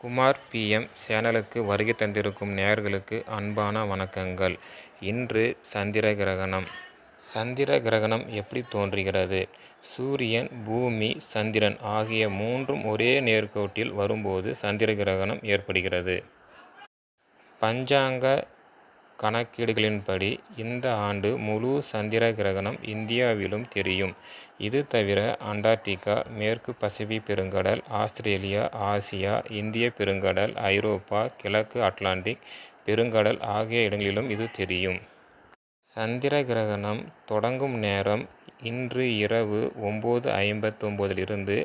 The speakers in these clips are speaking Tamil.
குமார் பிஎம் சேனலுக்கு வருகை தந்திருக்கும் நேயர்களுக்கு அன்பான வணக்கங்கள். இன்று சந்திர கிரகணம். சந்திர கிரகணம் எப்படி தோன்றுகிறது? சூரியன் பூமி சந்திரன் ஆகிய மூன்றும் ஒரே நேர்கோட்டில் வரும்போது சந்திர கிரகணம் ஏற்படுகிறது. பஞ்சாங்க கணக்கீடுகளின்படி இந்த ஆண்டு முழு சந்திர கிரகணம் இந்தியாவிலும் தெரியும். இது தவிர அண்டார்டிகா மேற்கு பசிபி பெருங்கடல் ஆஸ்திரேலியா ஆசியா இந்திய பெருங்கடல் ஐரோப்பா கிழக்கு அட்லாண்டிக் பெருங்கடல் ஆகிய இடங்களிலும் இது தெரியும். சந்திர கிரகணம் தொடங்கும் நேரம் இன்று இரவு ஒம்பது ஐம்பத்தொம்போதிலிருந்து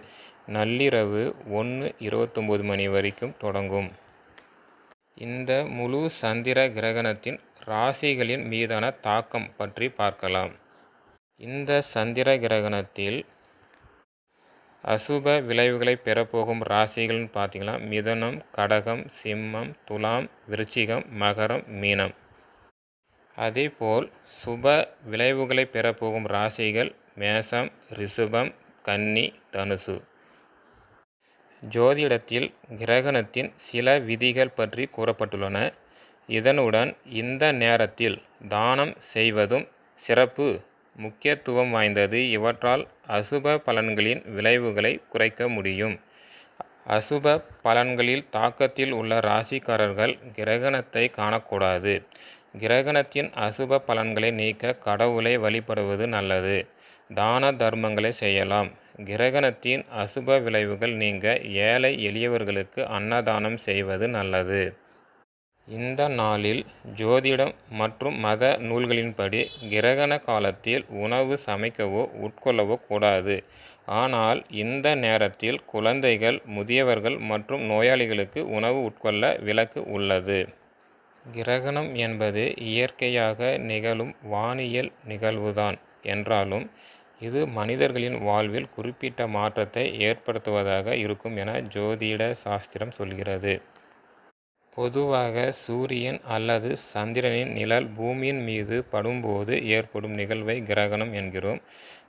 நள்ளிரவு ஒன்று இருபத்தொம்போது மணி வரைக்கும் தொடங்கும். இந்த முழு சந்திர கிரகணத்தின் ராசிகளின் மீதான தாக்கம் பற்றி பார்க்கலாம். இந்த சந்திர கிரகணத்தில் அசுப விளைவுகளை பெறப்போகும் ராசிகள்னு பார்த்தீங்கன்னா மிதனம் கடகம் சிம்மம் துலாம் விருச்சிகம் மகரம் மீனம். அதேபோல் சுப விளைவுகளை பெறப்போகும் ராசிகள் மேசம் ரிஷபம் கன்னி தனுசு. ஜோதிடத்தில் கிரகணத்தின் சில விதிகள் பற்றி கூறப்பட்டுள்ளன. இதனுடன் இந்த நேரத்தில் தானம் செய்வதும் சிறப்பு. முக்கியத்துவம் வாய்ந்தது இவற்றால் அசுப பலன்களின் விளைவுகளை குறைக்க முடியும். அசுப பலன்களில் தாக்கத்தில் உள்ள ராசிக்காரர்கள் கிரகணத்தை காணக்கூடாது. கிரகணத்தின் அசுப பலன்களை நீக்க கடவுளை வழிபடுவது நல்லது. தான தர்மங்களை செய்யலாம். கிரகணத்தின் அசுப விளைவுகள் நீங்க ஏழை எளியவர்களுக்கு அன்னதானம் செய்வது நல்லது. இந்த நாளில் ஜோதிடம் மற்றும் மத நூல்களின்படி கிரகண காலத்தில் உணவு சமைக்கவோ உட்கொள்ளவோ கூடாது. ஆனால் இந்த நேரத்தில் குழந்தைகள் முதியவர்கள் மற்றும் நோயாளிகளுக்கு உணவு உட்கொள்ள விலக்கு உள்ளது. கிரகணம் என்பது இயற்கையாக நிகழும் வானியல் நிகழ்வுதான். என்றாலும் இது மனிதர்களின் வாழ்வில் குறிப்பிட்ட மாற்றத்தை ஏற்படுத்துவதாக இருக்கும் என ஜோதிட சாஸ்திரம் சொல்கிறது. பொதுவாக சூரியன் அல்லது சந்திரனின் நிழல் பூமியின் மீது படும்போது ஏற்படும் நிகழ்வை கிரகணம் என்கிறோம்.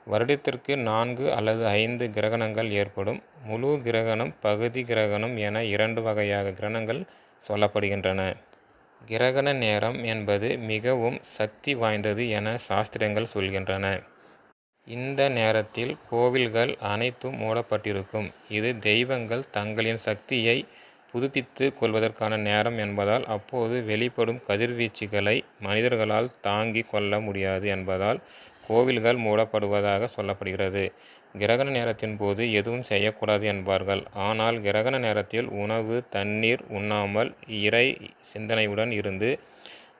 வருடத்திற்கு நான்கு அல்லது ஐந்து கிரகணங்கள் ஏற்படும். முழு கிரகணம் பகுதி கிரகணம் என இரண்டு வகையாக கிரகணங்கள் சொல்லப்படுகின்றன. கிரகண நேரம் என்பது மிகவும் சக்தி வாய்ந்தது என சாஸ்திரங்கள் சொல்கின்றன. இந்த நேரத்தில் கோவில்கள் அனைத்தும் மூடப்பட்டிருக்கும். இது தெய்வங்கள் தங்களின் சக்தியை புதுப்பித்து கொள்வதற்கான நேரம் என்பதால் அப்போது வெளிப்படும் கதிர்வீச்சுகளை மனிதர்களால் தாங்கி கொள்ள முடியாது என்பதால் கோவில்கள் மூடப்படுவதாக சொல்லப்படுகிறது. கிரகண நேரத்தின் போது எதுவும் செய்யக்கூடாது என்பார்கள். ஆனால் கிரகண நேரத்தில் உணவு தண்ணீர் உண்ணாமல் இறை சிந்தனையுடன் இருந்து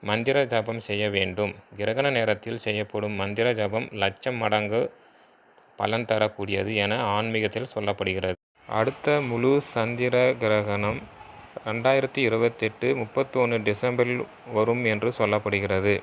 மந்திர ஜபம் செய்ய வேண்டும். கிரகண நேரத்தில் செய்யப்படும் மந்திர ஜபம் லட்சம் மடங்கு பலன் தரக்கூடியது என ஆன்மீகத்தில் சொல்லப்படுகிறது. அடுத்த முழு சந்திர கிரகணம் ரெண்டாயிரத்தி இருபத்தெட்டு முப்பத்தொன்று டிசம்பரில் வரும் என்று சொல்லப்படுகிறது.